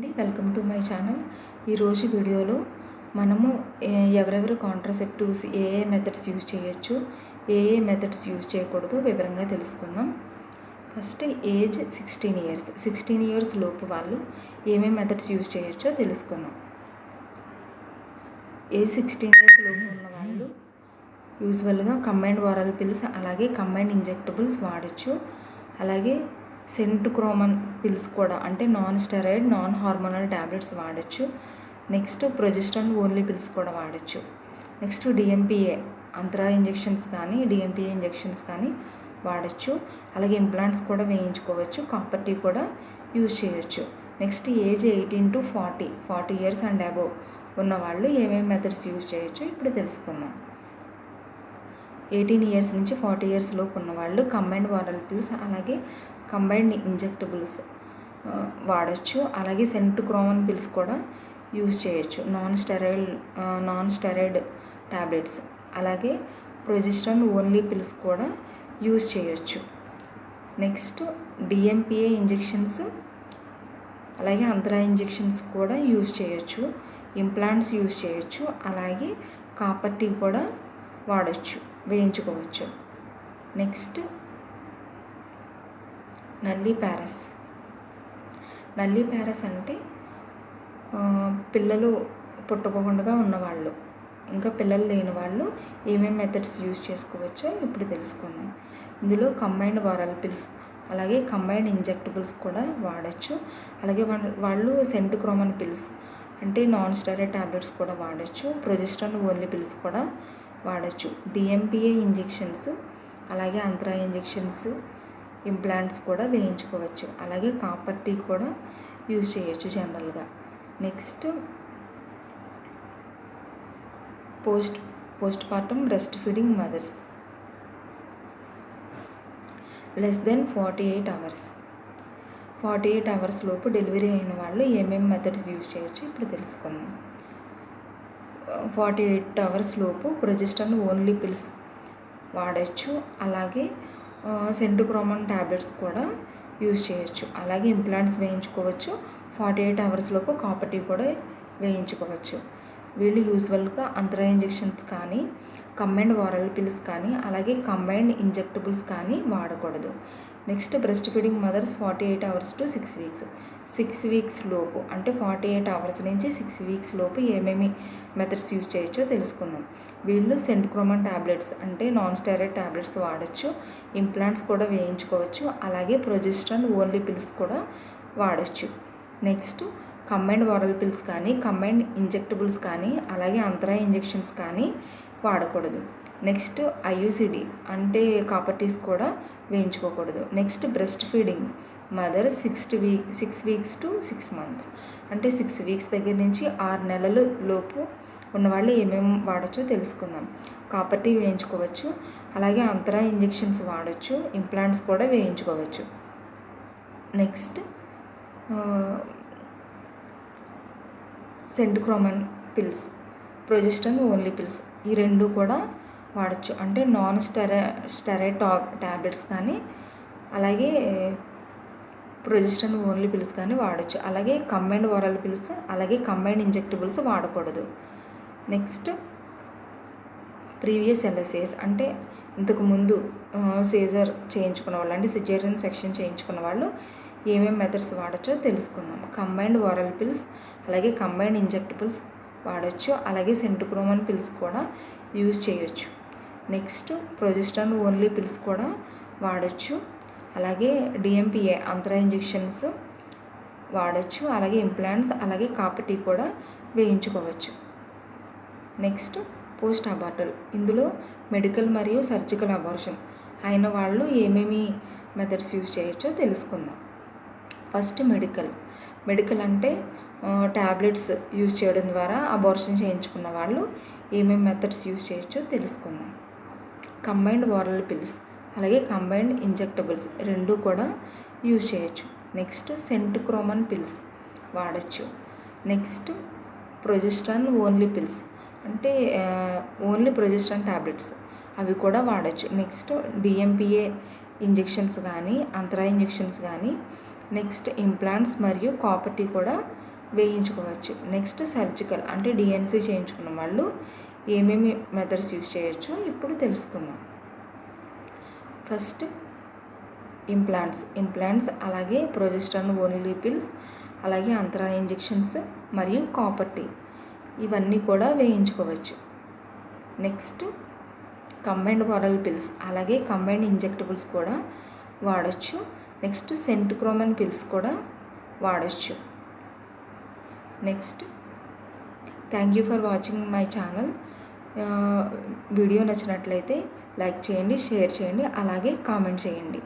అండి. Welcome to my channel. ఈరోజు వీడియోలో మనము ఎవరెవరు కాంట్రసెప్టివ్స్ ఏ ఏ మెథడ్స్ యూజ్ చేయొచ్చు ఏ ఏ మెథడ్స్ యూజ్ చేయకూడదు వివరంగా తెలుసుకుందాం. First age sixteen years. Sixteen years లోపు వాళ్ళు ఏమేమి మెథడ్స్ యూజ్ చేయొచ్చో తెలుసుకుందాం. ఏజ్ సిక్స్టీన్ ఇయర్స్ లోపు ఉన్న వాళ్ళు యూజువల్గా కంబైన్డ్ వారల్ పిల్స్ అలాగే కంబైన్డ్ ఇంజెక్టబుల్స్ వాడచ్చు. అలాగే సెంటుక్రోమన్ పిల్స్ కూడా అంటే non steroid non hormonal tablets వాడచ్చు. నెక్స్ట్ ప్రొజెస్ట్రాన్ ఓన్లీ పిల్స్ కూడా వాడచ్చు. నెక్స్ట్ డిఎంపిఏ అంతరా ఇంజెక్షన్స్ కానీ డిఎంపిఏ ఇంజెక్షన్స్ కానీ వాడచ్చు. అలాగే ఇంప్లాంట్స్ కూడా వేయించుకోవచ్చు. కంపర్టీ కూడా యూజ్ చేయొచ్చు. Next age eighteen to forty forty years and above ఉన్న వాళ్ళు ఏమేమి మెథడ్స్ యూజ్ చేయొచ్చు ఇప్పుడు తెలుసుకుందాం. ఎయిటీన్ ఇయర్స్ నుంచి ఫార్టీ ఇయర్స్ లోపు ఉన్న వాళ్ళు కంబైన్డ్ వారల్ పిల్స్ అలాగే కంబైన్డ్ ఇంజెక్టబుల్స్ వాడచ్చు. అలాగే సెంటుక్రోమన్ పిల్స్ కూడా యూజ్ చేయొచ్చు. Non steroid non steroid tablets అలాగే ప్రొజెస్ట్రాన్ ఓన్లీ పిల్స్ కూడా యూజ్ చేయొచ్చు. నెక్స్ట్ డిఎంపిఏ ఇంజెక్షన్స్ అలాగే అంతరా ఇంజెక్షన్స్ కూడా యూజ్ చేయొచ్చు. ఇంప్లాంట్స్ యూజ్ చేయొచ్చు. అలాగే కాపర్ టీ కూడా వాడచ్చు. వేయించుకోవచ్చు. నెక్స్ట్ నల్లి ప్యారస్. నల్లి ప్యారస్ అంటే పిల్లలు పుట్టకుండా ఉన్నవాళ్ళు ఇంకా పిల్లలు లేని వాళ్ళు ఏమేమి మెథడ్స్ యూజ్ చేసుకోవచ్చో ఇప్పుడు తెలుసుకుందాం. ఇందులో కంబైన్డ్ వారల్ పిల్స్ అలాగే కంబైన్డ్ ఇంజెక్టబుల్స్ కూడా వాడచ్చు. అలాగే వాళ్ళ- వాళ్ళు సెంటుక్రోమన్ పిల్స్ అంటే నాన్ స్టెరాయిడ్ ట్యాబ్లెట్స్ కూడా వాడచ్చు. ప్రొజెస్ట్రాన్ ఓన్లీ పిల్స్ కూడా వాడచ్చు. డిఎంపిఏ ఇంజెక్షన్స్ అలాగే అంతరా ఇంజెక్షన్స్ ఇంప్లాంట్స్ కూడా వేయించుకోవచ్చు. అలాగే కాపర్ టీ కూడా యూజ్ చేయొచ్చు జనరల్గా. Next post post partum breast feeding mothers. Less then forty eight hours. Forty eight hours లోపు డెలివరీ అయిన వాళ్ళు ఏమేమి మెథడ్స్ యూజ్ చేయొచ్చు ఇప్పుడు తెలుసుకుందాం. ఫార్టీ ఎయిట్ అవర్స్ లోపు ప్రొజెస్ట్రాన్ ఓన్లీ పిల్స్ వాడచ్చు. అలాగే సెంటుక్రోమన్ ట్యాబ్లెట్స్ కూడా యూజ్ చేయొచ్చు. అలాగే ఇంప్లాంట్స్ వేయించుకోవచ్చు. ఫార్టీ ఎయిట్ అవర్స్ లోపు కాపర్టీ కూడా వేయించుకోవచ్చు. వీళ్ళు యూజువల్గా అంతరా ఇంజెక్షన్స్ కానీ కంబైన్డ్ వారల్ పిల్స్ కానీ అలాగే కంబైన్డ్ ఇంజెక్టబుల్స్ కానీ వాడకూడదు. Next breast feeding mothers forty eight hours to six weeks. Six weeks లోపు అంటే ఫార్టీ ఎయిట్ అవర్స్ నుంచి సిక్స్ వీక్స్ లోపు ఏమేమి మెథడ్స్ యూజ్ చేయొచ్చో తెలుసుకుందాం. వీళ్ళు సెంట్క్రోమన్ ట్యాబ్లెట్స్ అంటే నాన్ స్టెరాయిడ్ ట్యాబ్లెట్స్ వాడచ్చు ఇంప్లాంట్స్ కూడా వేయించుకోవచ్చు అలాగే ప్రొజెస్ట్రాన్ ఓన్లీ పిల్స్ కూడా వాడచ్చు. నెక్స్ట్ కంబైండ్ వారల్ పిల్స్ కానీ కంబైండ్ ఇంజెక్టబుల్స్ కానీ అలాగే అంతరాయ ఇంజెక్షన్స్ కానీ వాడకూడదు. నెక్స్ట్ ఐయుసిడి అంటే కాపర్టీస్ కూడా వేయించుకోకూడదు. Next breast feeding. Mother six week six weeks to six months. అంటే సిక్స్ వీక్స్ దగ్గర నుంచి ఆరు నెలల లోపు ఉన్నవాళ్ళు ఏమేమి వాడచ్చో తెలుసుకుందాం. కాపర్టీ వేయించుకోవచ్చు. అలాగే అంతరా ఇంజెక్షన్స్ వాడచ్చు. ఇంప్లాంట్స్ కూడా వేయించుకోవచ్చు. Next centchroman pills. Progesterone only pills. ఈ రెండు కూడా వాడచ్చు. అంటే నాన్ స్టెరా స్టెరాయిడ్ టా ట్యాబ్లెట్స్ కానీ అలాగే ప్రొజెస్ట్రాన్ ఓన్లీ పిల్స్ కానీ వాడచ్చు. అలాగే కంబైన్డ్ ఓరల్ పిల్స్ అలాగే కంబైన్డ్ ఇంజెక్టబుల్స్ వాడకూడదు. Next previous LSCS. అంటే ఇంతకు ముందు సీజర్ చేయించుకున్న వాళ్ళు అంటే సిజేరియన్ సెక్షన్ చేయించుకున్న వాళ్ళు ఏమేమి మెథడ్స్ వాడచ్చో తెలుసుకుందాం. కంబైన్డ్ ఓరల్ పిల్స్ అలాగే కంబైన్డ్ ఇంజెక్టబుల్స్ వాడచ్చు. అలాగే సెంటుక్రోమన్ పిల్స్ కూడా యూజ్ చేయొచ్చు. నెక్స్ట్ ప్రొజెస్ట్రాన్ ఓన్లీ పిల్స్ కూడా వాడచ్చు. అలాగే డిఎంపిఏ అంతర ఇంజెక్షన్స్ వాడచ్చు. అలాగే ఇంప్లాంట్స్ అలాగే కాపటి కూడా వేయించుకోవచ్చు. Next post abortal. ఇందులో మెడికల్ మరియు సర్జికల్ అబార్షన్. అయిన వాళ్ళు ఏమేమి మెథడ్స్ యూజ్ చేయొచ్చో తెలుసుకుందాం. First medical. మెడికల్ అంటే ట్యాబ్లెట్స్ యూజ్ చేయడం ద్వారా అబార్షన్ చేయించుకున్న వాళ్ళు ఏమేమి మెథడ్స్ యూజ్ చేయొచ్చో తెలుసుకుందాం. కంబైన్డ్ ఓరల్ పిల్స్ అలాగే కంబైన్డ్ ఇంజెక్టబుల్స్ రెండు కూడా యూజ్ చేయొచ్చు. నెక్స్ట్ సెంటుక్రోమన్ పిల్స్ వాడచ్చు. నెక్స్ట్ ప్రొజెస్ట్రాన్ ఓన్లీ పిల్స్ అంటే ఓన్లీ ప్రొజెస్ట్రాన్ ట్యాబ్లెట్స్ అవి కూడా వాడచ్చు. నెక్స్ట్ డిఎంపిఏ ఇంజెక్షన్స్ కానీ అంతరా ఇంజెక్షన్స్ కానీ నెక్స్ట్ ఇంప్లాంట్స్ మరియు కాపర్టీ కూడా వేయించుకోవచ్చు. నెక్స్ట్ సర్జికల్ అంటే డిఎన్సీ చేయించుకున్న వాళ్ళు ఏమేమి మెథడ్స్ యూజ్ చేయొచ్చో ఇప్పుడు తెలుసుకుందాం. ఫస్ట్ ఇంప్లాంట్స్ ఇంప్లాంట్స్ అలాగే ప్రొజెస్ట్రాన్ ఓన్లీ పిల్స్ అలాగే అంతరా ఇంజెక్షన్స్ మరియు కాపర్టీ ఇవన్నీ కూడా వేయించుకోవచ్చు. నెక్స్ట్ కంబైన్డ్ వారల్ పిల్స్ అలాగే కంబైన్డ్ ఇంజెక్టబుల్స్ కూడా వాడచ్చు. నెక్స్ట్ సెంటుక్రోమన్ పిల్స్ కూడా వాడచ్చు. Next thank you for watching my channel video నచ్చినట్లయితే లైక్ చేయండి షేర్ చేయండి అలాగే కామెంట్ చేయండి.